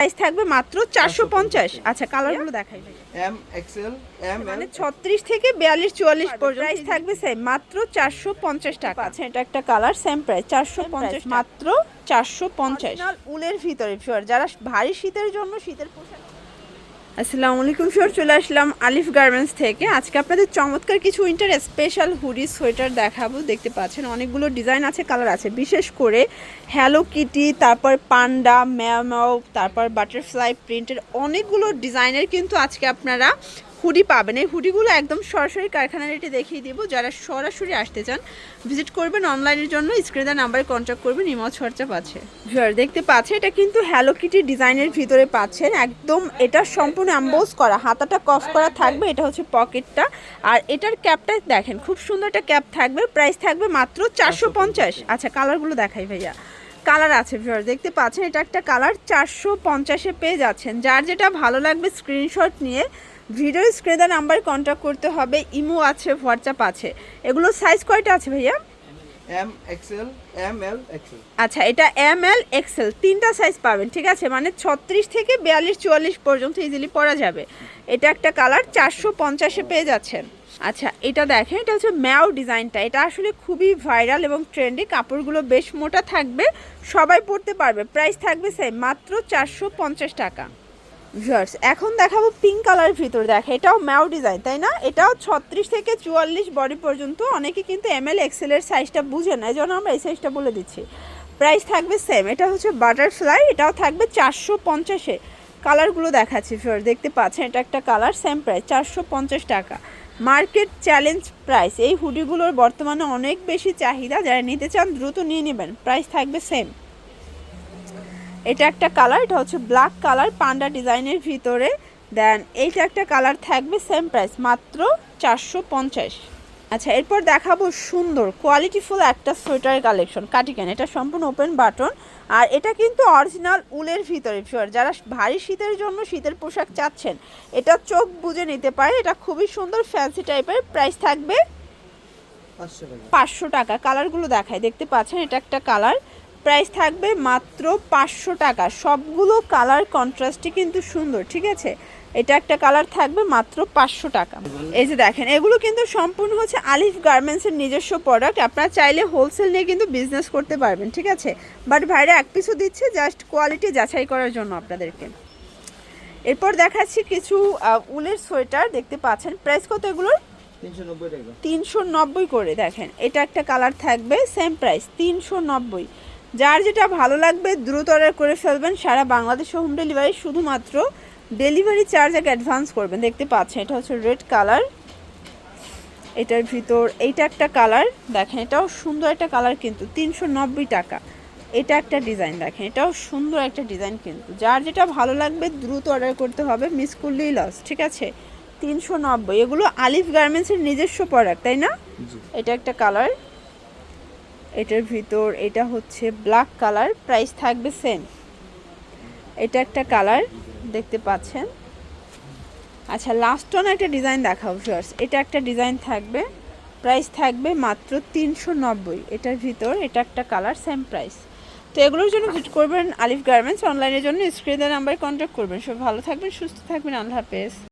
Price থাকবে মাত্র চারশো পঞ্চাশ। আচ্ছা কালারগুলো দেখাই ভাই। এম এক্সেল এম মানে এল ছত্রিশ থেকে বিয়াল্লিশ চুয়াল্লিশ পর্যন্ত। প্রাইস থাকবে সেম মাত্র চারশো পঞ্চাশ টাকা। আচ্ছা এটা একটা কালার সেম প্রাইস চারশো পঞ্চাশ মাত্র চারশো পঞ্চাশ। উলের ভিতরে ফিওর যারা ভারী শীতের জন্য শীতের পোশাক আসসালামু আলাইকুম ফিওর চলে আসলাম আলিফ গার্মেন্টস থেকে। আজকে আপনাদের চমৎকার কিছু উইন্টার স্পেশাল হুডি সোয়েটার দেখাবো। দেখতে পাচ্ছেন অনেকগুলো ডিজাইন আছে কালার আছে। বিশেষ করে হ্যালো কিটি তারপর পান্ডা ম্যাম তারপর বাটারফ্লাই প্রিন্টের অনেকগুলো ডিজাইনের কিন্তু আজকে আপনারা হুডি পাবেন। এই হুডিগুলো একদম সরাসরি কারখানা রেটে দেখিয়ে দিব। যারা সরাসরি আসতে চান, ভিজিট করবেন অনলাইনের জন্য। স্ক্রিনের নাম্বারে কন্ট্যাক্ট করবেন ইমজ খরচা পাচ্ছে ভিউয়ার দেখতে পাচ্ছে এটা কিন্তু হ্যালো কিটি ডিজাইনের ভিতরে পাচ্ছেন। একদম এটা সম্পূর্ণ অ্যাম্বোজ করা। হাতাটা কফ করা থাকবে, এটা হচ্ছে পকেটটা আর এটার ক্যাপটা দেখেন, খুব সুন্দর একটা ক্যাপ থাকবে। প্রাইস থাকবে মাত্র চারশো পঞ্চাশ। আচ্ছা কালারগুলো দেখাই ভাইয়া। কালার আছে ভিউয়ার দেখতে পাচ্ছেন, এটা একটা কালার চারশো পঞ্চাশে পেয়ে যাচ্ছেন। যার যেটা ভালো লাগবে স্ক্রিনশট নিয়ে ভিডিও স্ক্রিনে নাম্বার কন্ট্যাক্ট করতে হবে। ইমো আছে হোয়াটসঅ্যাপ আছে। এগুলো সাইজ কয়টা আছে ভাইয়া? M XL M L XL আচ্ছা এটা এম এল এক্সেল তিনটা সাইজ পাবেন ঠিক আছে? মানে ছত্রিশ থেকে বিয়াল্লিশ চুয়াল্লিশ পর্যন্ত ইজিলি পরা যাবে। এটা একটা কালার চারশো পঞ্চাশে পেয়ে যাচ্ছেন। আচ্ছা এটা দেখেন এটা হচ্ছে ম্যাও ডিজাইনটা। এটা আসলে খুবই ভাইরাল এবং ট্রেন্ডি কাপড়গুলো বেশ মোটা থাকবে। সবাই পরতে পারবে। প্রাইস থাকবে সেম মাত্র চারশো পঞ্চাশ টাকা। ভিউয়ার্স, এখন দেখাবো পিঙ্ক কালারের ভিতর। দেখা, এটাও ম্যাও ডিজাইন তাই না? এটাও ছত্রিশ থেকে চুয়াল্লিশ বডি পর্যন্ত। অনেকে কিন্তু এম এল এক্সেলের সাইজটা বুঝে না এই জন্য আমরা এই সাইজটা বলে দিচ্ছি। প্রাইস থাকবে সেম এটা হচ্ছে বাটারফ্লাই এটাও থাকবে চারশো পঞ্চাশে কালারগুলো দেখাচ্ছি ফিওর দেখতে পাচ্ছেন, এটা একটা কালার সেম প্রাইস চারশো পঞ্চাশ টাকা। মার্কেট চ্যালেঞ্জ প্রাইস এই হুডিগুলোর বর্তমানে অনেক বেশি চাহিদা, যারা নিতে চান দ্রুত নিয়ে নেবেন প্রাইস থাকবে সেম এটা একটা কালার এটা হচ্ছে ব্ল্যাক কালার পান্ডা ডিজাইনের ভিতরে। দেন এইটা একটা কালার থাকবে সেম প্রাইস মাত্র চারশো পঞ্চাশ। আচ্ছা এরপর দেখাবো সুন্দর কোয়ালিটিফুল একটা সোয়েটার কালেকশন। কাটিকেন এটা সম্পূর্ণ ওপেন বাটন আর এটা কিন্তু অরিজিনাল উলের ভিতরে ফিওর যারা ভারী শীতের জন্য শীতের পোশাক চাচ্ছেন এটা চোখ বুঝে নিতে পারে। এটা খুবই সুন্দর ফ্যান্সি টাইপের প্রাইস থাকবে পাঁচশো টাকা। পাঁচশো টাকা। কালারগুলো দেখায় দেখতে পাচ্ছেন এটা একটা কালার প্রাইস থাকবে মাত্র পাঁচশো টাকা। সবগুলো কালার কন্ট্রাস্টই কিন্তু সুন্দর ঠিক আছে? এটা একটা কালার থাকবে মাত্র পাঁচশো টাকা। এই যে দেখেন এগুলো কিন্তু সম্পূর্ণ হচ্ছে আলিফ গার্মেন্টসের নিজস্ব প্রোডাক্ট আপনারা চাইলে হোলসেল নিয়ে কিন্তু বিজনেস করতে পারবেন ঠিক আছে? বাট ভাইরা এক পিসও দিচ্ছে জাস্ট কোয়ালিটি যাচাই করার জন্য আপনাদেরকে। এরপর দেখাচ্ছি কিছু উলের সোয়েটার দেখতে পাচ্ছেন। প্রাইস কত এগুলোর? তিনশো নব্বই তিনশো নব্বই করে দেখেন। এটা একটা কালার থাকবে সেম প্রাইস তিনশো নব্বই। যার যেটা ভালো লাগবে দ্রুত অর্ডার করে ফেলবেন। সারা বাংলাদেশে হোম ডেলিভারি শুধুমাত্র ডেলিভারি চার্জ এক অ্যাডভান্স করবেন। দেখতে পাচ্ছেন এটা হচ্ছে রেড কালার এটার ভিতর এইটা একটা কালার দেখেন এটাও সুন্দর একটা কালার কিন্তু তিনশো নব্বই টাকা। এটা একটা ডিজাইন দেখেন এটাও সুন্দর একটা ডিজাইন কিন্তু। যার যেটা ভালো লাগবে দ্রুত অর্ডার করতে হবে মিস করলেই লস ঠিক আছে? তিনশো নব্বই এগুলো আলিফ গার্মেন্টসের নিজস্ব প্রোডাক্ট তাই না? এটা একটা কালার এটার ভিতর এটা হচ্ছে ব্ল্যাক কালার প্রাইস থাকবে সেম এটা একটা কালার দেখতে পাচ্ছেন। আচ্ছা লাস্ট অন একটা ডিজাইন দেখাও ভিউয়ার্স এটা একটা ডিজাইন থাকবে প্রাইস থাকবে মাত্র তিনশো নব্বই। এটার ভিতর এটা একটা কালার সেম প্রাইস তো এগুলোর জন্য ভিজিট করবেন আলিফ গার্মেন্টস অনলাইনের জন্য স্ক্রিনের নাম্বারে কন্ট্যাক্ট করবেন। সব ভালো থাকবেন, সুস্থ থাকবেন, আল্লাহ হাফেজ।